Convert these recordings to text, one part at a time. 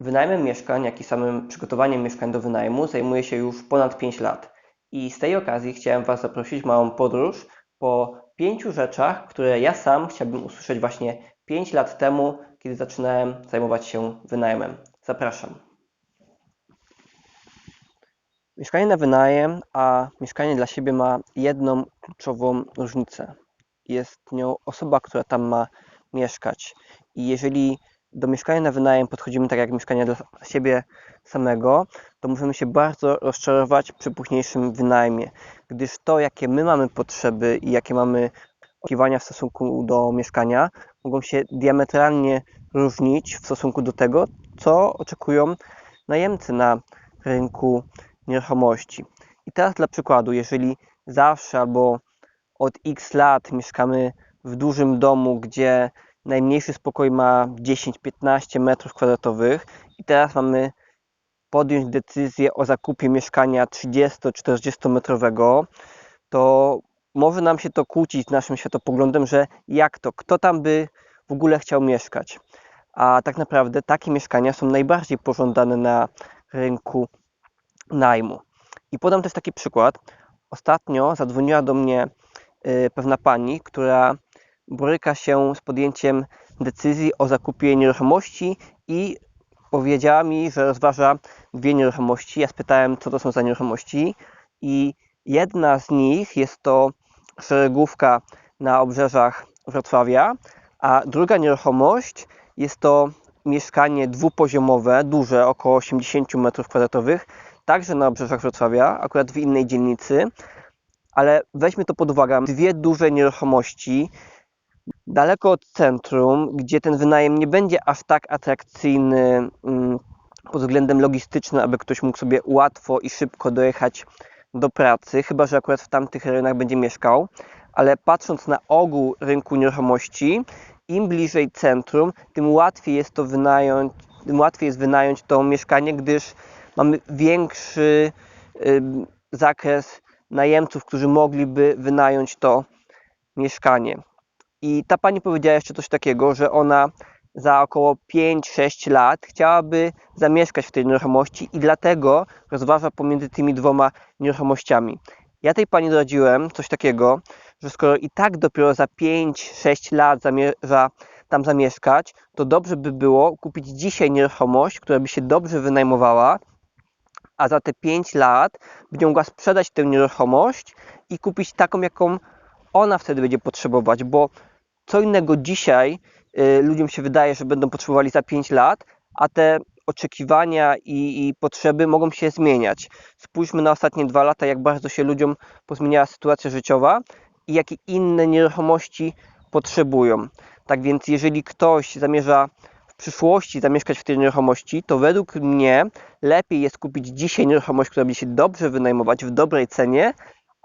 Wynajmem mieszkań, jak i samym przygotowaniem mieszkań do wynajmu zajmuję się już ponad 5 lat. I z tej okazji chciałem Was zaprosić w małą podróż po pięciu rzeczach, które ja sam chciałbym usłyszeć właśnie 5 lat temu, kiedy zaczynałem zajmować się wynajmem. Zapraszam. Mieszkanie na wynajem, a mieszkanie dla siebie ma jedną kluczową różnicę. Jest nią osoba, która tam ma mieszkać. I jeżeli do mieszkania na wynajem podchodzimy tak jak mieszkania dla siebie samego, to możemy się bardzo rozczarować przy późniejszym wynajmie, gdyż to, jakie my mamy potrzeby i jakie mamy oczekiwania w stosunku do mieszkania, mogą się diametralnie różnić w stosunku do tego, co oczekują najemcy na rynku nieruchomości. I teraz dla przykładu, jeżeli zawsze albo od x lat mieszkamy w dużym domu, gdzie najmniejszy spokój ma 10-15 metrów kwadratowych i teraz mamy podjąć decyzję o zakupie mieszkania 30-40 metrowego, to może nam się to kłócić z naszym światopoglądem, że jak to, kto tam by w ogóle chciał mieszkać. A tak naprawdę takie mieszkania są najbardziej pożądane na rynku najmu. I podam też taki przykład. Ostatnio zadzwoniła do mnie y, pewna pani, która boryka się z podjęciem decyzji o zakupie nieruchomości i powiedziała mi, że rozważa dwie nieruchomości. Ja spytałem, co to są za nieruchomości i jedna z nich jest to szeregówka na obrzeżach Wrocławia, a druga nieruchomość jest to mieszkanie dwupoziomowe, duże, około 80 m2, także na obrzeżach Wrocławia, akurat w innej dzielnicy, ale weźmy to pod uwagę. Dwie duże nieruchomości, daleko od centrum, gdzie ten wynajem nie będzie aż tak atrakcyjny mm, pod względem logistycznym, aby ktoś mógł sobie łatwo i szybko dojechać do pracy, chyba że akurat w tamtych rejonach będzie mieszkał. Ale patrząc na ogół rynku nieruchomości, im bliżej centrum, tym łatwiej jest to wynająć, tym łatwiej jest wynająć to mieszkanie, gdyż mamy większy y, zakres najemców, którzy mogliby wynająć to mieszkanie. I ta pani powiedziała jeszcze coś takiego, że ona za około 5-6 lat chciałaby zamieszkać w tej nieruchomości i dlatego rozważa pomiędzy tymi dwoma nieruchomościami. Ja tej pani doradziłem coś takiego, że skoro i tak dopiero za 5-6 lat zamierza tam zamieszkać, to dobrze by było kupić dzisiaj nieruchomość, która by się dobrze wynajmowała, a za te 5 lat będzie mogła sprzedać tę nieruchomość i kupić taką, jaką ona wtedy będzie potrzebować, bo co innego dzisiaj y, ludziom się wydaje, że będą potrzebowali za 5 lat, a te oczekiwania i, i, potrzeby mogą się zmieniać. Spójrzmy na ostatnie dwa lata, jak bardzo się ludziom pozmieniała sytuacja życiowa i jakie inne nieruchomości potrzebują. Tak więc, jeżeli ktoś zamierza w przyszłości zamieszkać w tej nieruchomości, to według mnie lepiej jest kupić dzisiaj nieruchomość, która będzie się dobrze wynajmować w dobrej cenie,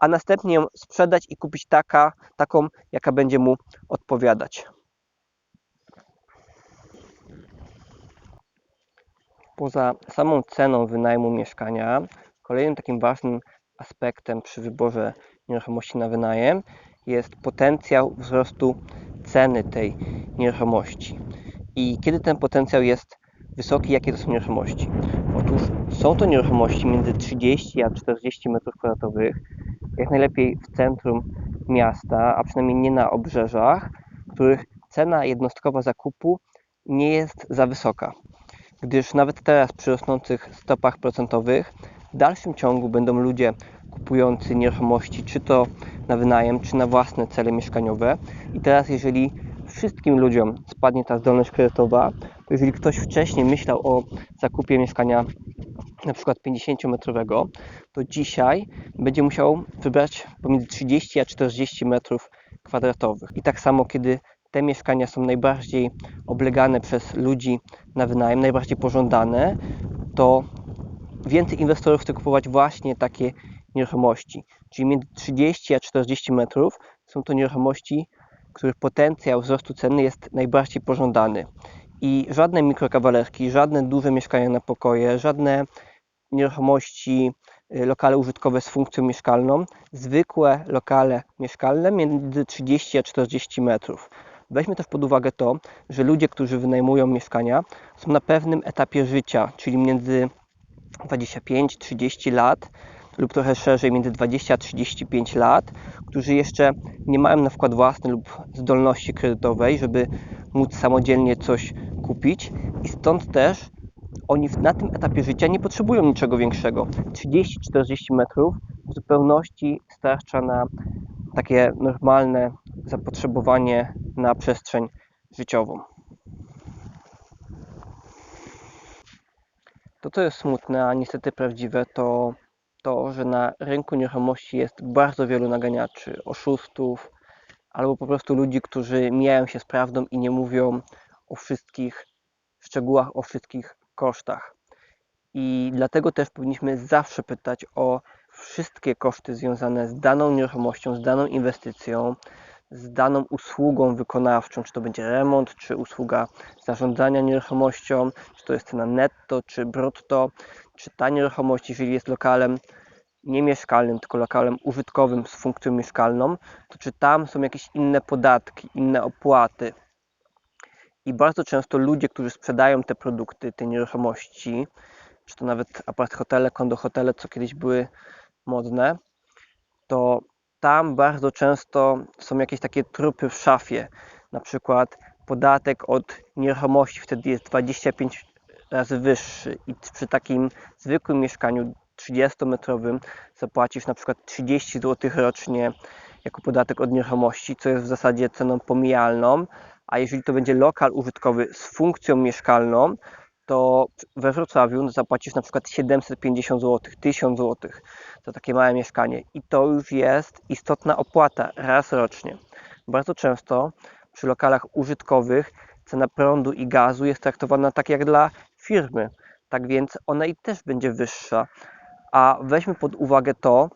a następnie ją sprzedać i kupić taka, taką, jaka będzie mu odpowiadać. Poza samą ceną wynajmu mieszkania, kolejnym takim ważnym aspektem przy wyborze nieruchomości na wynajem jest potencjał wzrostu ceny tej nieruchomości. I kiedy ten potencjał jest wysoki, jakie to są nieruchomości? Otóż są to nieruchomości między 30 a 40 m2, jak najlepiej w centrum miasta, a przynajmniej nie na obrzeżach, których cena jednostkowa zakupu nie jest za wysoka. Gdyż nawet teraz przy rosnących stopach procentowych w dalszym ciągu będą ludzie kupujący nieruchomości, czy to na wynajem, czy na własne cele mieszkaniowe. I teraz, jeżeli wszystkim ludziom spadnie ta zdolność kredytowa, to jeżeli ktoś wcześniej myślał o zakupie mieszkania na przykład 50-metrowego, to dzisiaj będzie musiał wybrać pomiędzy 30 a 40 metrów kwadratowych. I tak samo, kiedy te mieszkania są najbardziej oblegane przez ludzi na wynajem, najbardziej pożądane, to więcej inwestorów chce kupować właśnie takie nieruchomości. Czyli między 30 a 40 metrów są to nieruchomości, których potencjał wzrostu ceny jest najbardziej pożądany. I żadne mikrokawalerki, żadne duże mieszkania na pokoje, żadne nieruchomości, y, lokale użytkowe z funkcją mieszkalną, zwykłe lokale mieszkalne między 30 a 40 metrów. Weźmy też pod uwagę to, że ludzie, którzy wynajmują mieszkania, są na pewnym etapie życia, czyli między 25-30 lat lub trochę szerzej, między 20 a 35 lat, którzy jeszcze nie mają na wkład własny lub zdolności kredytowej, żeby móc samodzielnie coś kupić i stąd też oni na tym etapie życia nie potrzebują niczego większego. 30-40 metrów w zupełności starcza na takie normalne zapotrzebowanie na przestrzeń życiową. To, co jest smutne, a niestety prawdziwe, to to, że na rynku nieruchomości jest bardzo wielu naganiaczy, oszustów, albo po prostu ludzi, którzy mijają się z prawdą i nie mówią o wszystkich szczegółach, o wszystkich kosztach. I dlatego też powinniśmy zawsze pytać o wszystkie koszty związane z daną nieruchomością, z daną inwestycją, z daną usługą wykonawczą, czy to będzie remont, czy usługa zarządzania nieruchomością, czy to jest cena netto, czy brutto, czy ta nieruchomość, jeżeli jest lokalem nie mieszkalnym, tylko lokalem użytkowym z funkcją mieszkalną, to czy tam są jakieś inne podatki, inne opłaty. I bardzo często ludzie, którzy sprzedają te produkty, te nieruchomości, czy to nawet apart hotele, kondo hotele, co kiedyś były modne, to tam bardzo często są jakieś takie trupy w szafie. Na przykład podatek od nieruchomości wtedy jest 25 razy wyższy i przy takim zwykłym mieszkaniu 30-metrowym zapłacisz na przykład 30 zł rocznie jako podatek od nieruchomości, co jest w zasadzie ceną pomijalną, a jeżeli to będzie lokal użytkowy z funkcją mieszkalną, to we Wrocławiu zapłacisz na przykład 750 zł, 1000 zł za takie małe mieszkanie i to już jest istotna opłata raz rocznie. Bardzo często przy lokalach użytkowych cena prądu i gazu jest traktowana tak jak dla firmy, tak więc ona i też będzie wyższa. A weźmy pod uwagę to,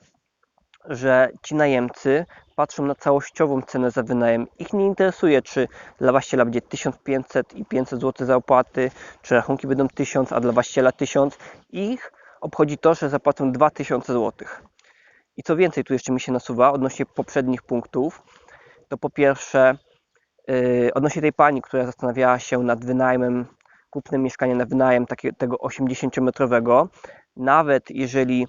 że ci najemcy patrzą na całościową cenę za wynajem. Ich nie interesuje, czy dla właściciela będzie 1500 i 500 zł za opłaty, czy rachunki będą 1000, a dla właściciela 1000. Ich obchodzi to, że zapłacą 2000 zł. I co więcej, tu jeszcze mi się nasuwa odnośnie poprzednich punktów, to po pierwsze yy, odnośnie tej pani, która zastanawiała się nad wynajmem, kupnem mieszkania na wynajem takiego 80-metrowego, nawet jeżeli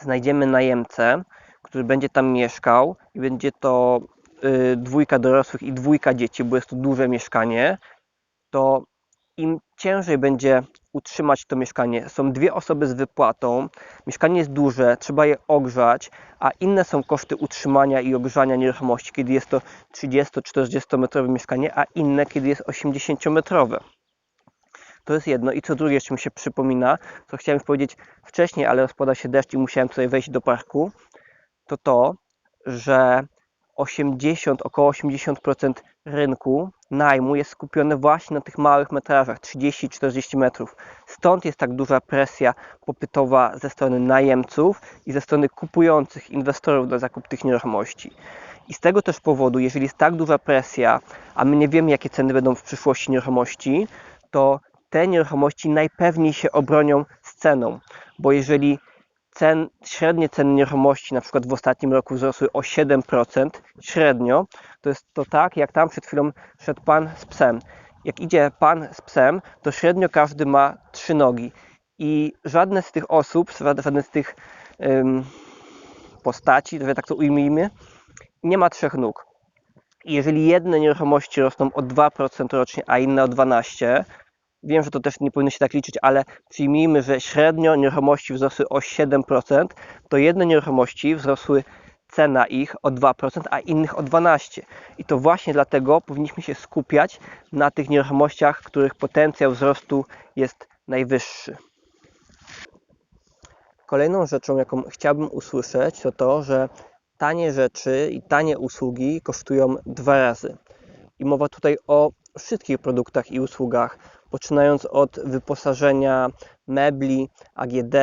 znajdziemy najemcę, który będzie tam mieszkał i będzie to y, dwójka dorosłych i dwójka dzieci, bo jest to duże mieszkanie, to im ciężej będzie utrzymać to mieszkanie. Są dwie osoby z wypłatą, mieszkanie jest duże, trzeba je ogrzać, a inne są koszty utrzymania i ogrzania nieruchomości, kiedy jest to 30-40 metrowe mieszkanie, a inne, kiedy jest 80 metrowe. To jest jedno. I co drugie jeszcze mi się przypomina, co chciałem powiedzieć wcześniej, ale rozpada się deszcz i musiałem sobie wejść do parku, to to, że 80, około 80% rynku najmu jest skupione właśnie na tych małych metrażach 30-40 metrów. Stąd jest tak duża presja popytowa ze strony najemców i ze strony kupujących inwestorów na zakup tych nieruchomości. I z tego też powodu, jeżeli jest tak duża presja, a my nie wiemy, jakie ceny będą w przyszłości nieruchomości, to te nieruchomości najpewniej się obronią z ceną, bo jeżeli cen, średnie ceny nieruchomości na przykład w ostatnim roku wzrosły o 7% średnio, to jest to tak, jak tam przed chwilą szedł pan z psem. Jak idzie pan z psem, to średnio każdy ma trzy nogi i żadne z tych osób, żadne z tych um, postaci, tak to ujmijmy, nie ma trzech nóg. I jeżeli jedne nieruchomości rosną o 2% rocznie, a inne o 12%, Wiem, że to też nie powinno się tak liczyć, ale przyjmijmy, że średnio nieruchomości wzrosły o 7%, to jedne nieruchomości wzrosły cena ich o 2%, a innych o 12%. I to właśnie dlatego powinniśmy się skupiać na tych nieruchomościach, których potencjał wzrostu jest najwyższy. Kolejną rzeczą, jaką chciałbym usłyszeć, to to, że tanie rzeczy i tanie usługi kosztują dwa razy. I mowa tutaj o wszystkich produktach i usługach, poczynając od wyposażenia mebli, AGD,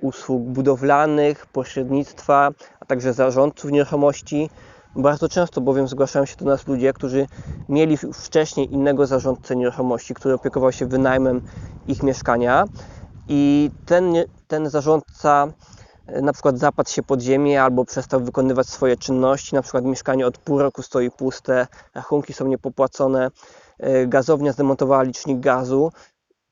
usług budowlanych, pośrednictwa, a także zarządców nieruchomości. Bardzo często bowiem zgłaszają się do nas ludzie, którzy mieli już wcześniej innego zarządcę nieruchomości, który opiekował się wynajmem ich mieszkania i ten, ten zarządca na przykład zapadł się pod ziemię albo przestał wykonywać swoje czynności, na przykład mieszkanie od pół roku stoi puste, rachunki są niepopłacone, e, gazownia zdemontowała licznik gazu.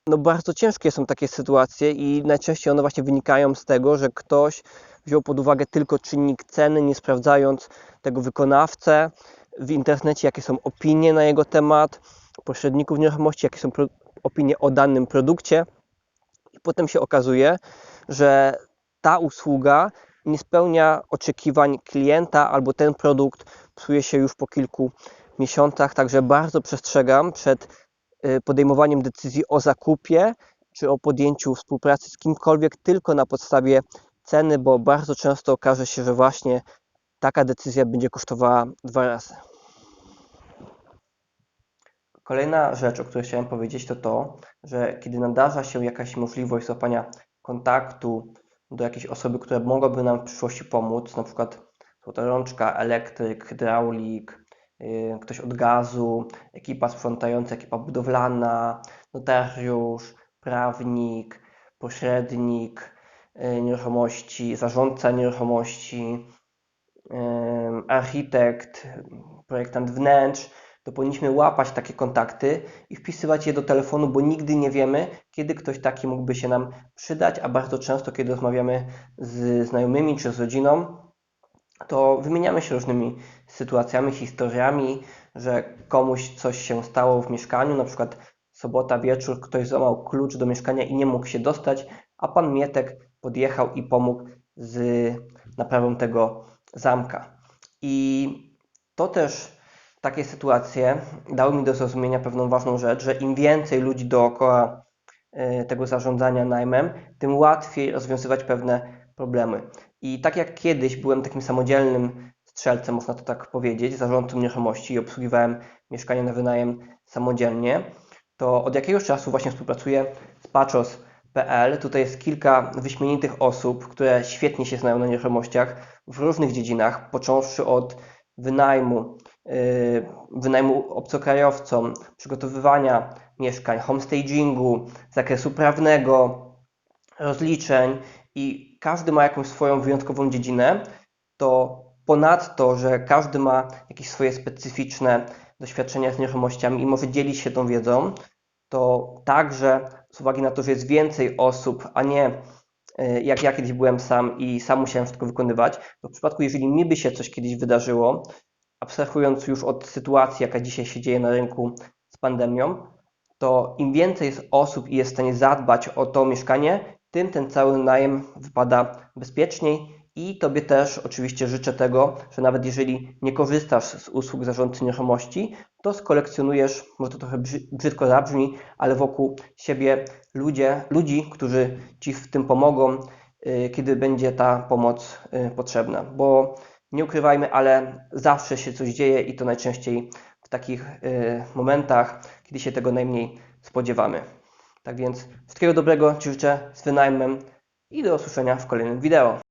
No bardzo ciężkie są takie sytuacje i najczęściej one właśnie wynikają z tego, że ktoś wziął pod uwagę tylko czynnik ceny, nie sprawdzając tego wykonawcę w internecie, jakie są opinie na jego temat, pośredników nieruchomości, jakie są opinie o danym produkcie. I potem się okazuje, że ta usługa nie spełnia oczekiwań klienta, albo ten produkt psuje się już po kilku miesiącach. Także bardzo przestrzegam przed y, podejmowaniem decyzji o zakupie czy o podjęciu współpracy z kimkolwiek tylko na podstawie ceny, bo bardzo często okaże się, że właśnie taka decyzja będzie kosztowała dwa razy. Kolejna rzecz, o której chciałem powiedzieć, to to, że kiedy nadarza się jakaś możliwość złapania kontaktu do jakiejś osoby, która mogłaby nam w przyszłości pomóc, na przykład złota rączka, elektryk, hydraulik, yy, ktoś od gazu, ekipa sprzątająca, ekipa budowlana, notariusz, prawnik, pośrednik yy, nieruchomości, zarządca nieruchomości, yy, architekt, projektant wnętrz, to powinniśmy łapać takie kontakty i wpisywać je do telefonu, bo nigdy nie wiemy, kiedy ktoś taki mógłby się nam przydać, a bardzo często, kiedy rozmawiamy z znajomymi czy z rodziną, to wymieniamy się różnymi sytuacjami, historiami, że komuś coś się stało w mieszkaniu, na przykład sobota wieczór, ktoś złamał klucz do mieszkania i nie mógł się dostać, a pan Mietek podjechał i pomógł z naprawą tego zamka. I to też takie sytuacje dały mi do zrozumienia pewną ważną rzecz, że im więcej ludzi dookoła tego zarządzania najmem, tym łatwiej rozwiązywać pewne problemy. I tak jak kiedyś byłem takim samodzielnym strzelcem, można to tak powiedzieć, zarządcą nieruchomości i obsługiwałem mieszkania na wynajem samodzielnie, to od jakiegoś czasu właśnie współpracuję z Patros.pl. Tutaj jest kilka wyśmienitych osób, które świetnie się znają na nieruchomościach w różnych dziedzinach, począwszy od wynajmu, yy, wynajmu obcokrajowcom, przygotowywania mieszkań, homestagingu, zakresu prawnego, rozliczeń i każdy ma jakąś swoją wyjątkową dziedzinę, to ponadto, że każdy ma jakieś swoje specyficzne doświadczenia z nieruchomościami i może dzielić się tą wiedzą, to także z uwagi na to, że jest więcej osób, a nie y, jak ja kiedyś byłem sam i sam musiałem wszystko wykonywać, to w przypadku, jeżeli mi by się coś kiedyś wydarzyło, abstrahując już od sytuacji, jaka dzisiaj się dzieje na rynku z pandemią, to im więcej jest osób i jest w stanie zadbać o to mieszkanie, tym ten cały najem wypada bezpieczniej i Tobie też oczywiście życzę tego, że nawet jeżeli nie korzystasz z usług zarządcy nieruchomości, to skolekcjonujesz, może to trochę brzy- brzydko zabrzmi, ale wokół siebie ludzie, ludzi, którzy Ci w tym pomogą, y, kiedy będzie ta pomoc y, potrzebna. Bo nie ukrywajmy, ale zawsze się coś dzieje i to najczęściej takich y, momentach, kiedy się tego najmniej spodziewamy. Tak więc wszystkiego dobrego Ci życzę z wynajmem i do usłyszenia w kolejnym wideo.